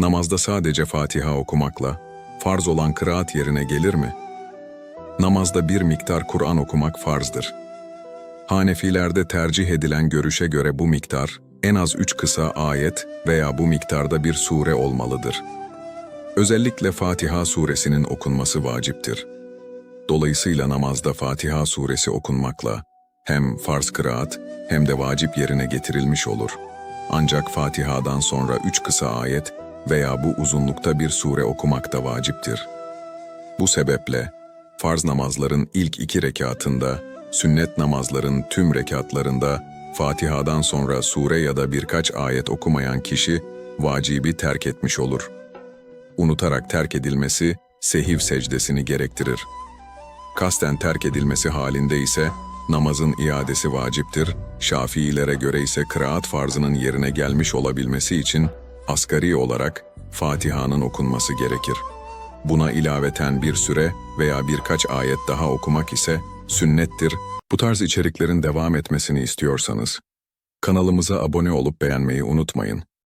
namazda sadece Fatiha okumakla, farz olan kıraat yerine gelir mi? Namazda bir miktar Kur'an okumak farzdır. Hanefilerde tercih edilen görüşe göre bu miktar, en az üç kısa ayet veya bu miktarda bir sure olmalıdır. Özellikle Fatiha suresinin okunması vaciptir. Dolayısıyla namazda Fatiha suresi okunmakla hem farz kıraat hem de vacip yerine getirilmiş olur. Ancak Fatiha'dan sonra üç kısa ayet veya bu uzunlukta bir sure okumak da vaciptir. Bu sebeple farz namazların ilk iki rekatında, sünnet namazların tüm rekatlarında Fatiha'dan sonra sure ya da birkaç ayet okumayan kişi vacibi terk etmiş olur. Unutarak terk edilmesi sehiv secdesini gerektirir. Kasten terk edilmesi halinde ise namazın iadesi vaciptir, Şafiilere göre ise kıraat farzının yerine gelmiş olabilmesi için asgari olarak Fatiha'nın okunması gerekir. Buna ilaveten bir süre veya birkaç ayet daha okumak ise sünnettir. Bu tarz içeriklerin devam etmesini istiyorsanız kanalımıza abone olup beğenmeyi unutmayın.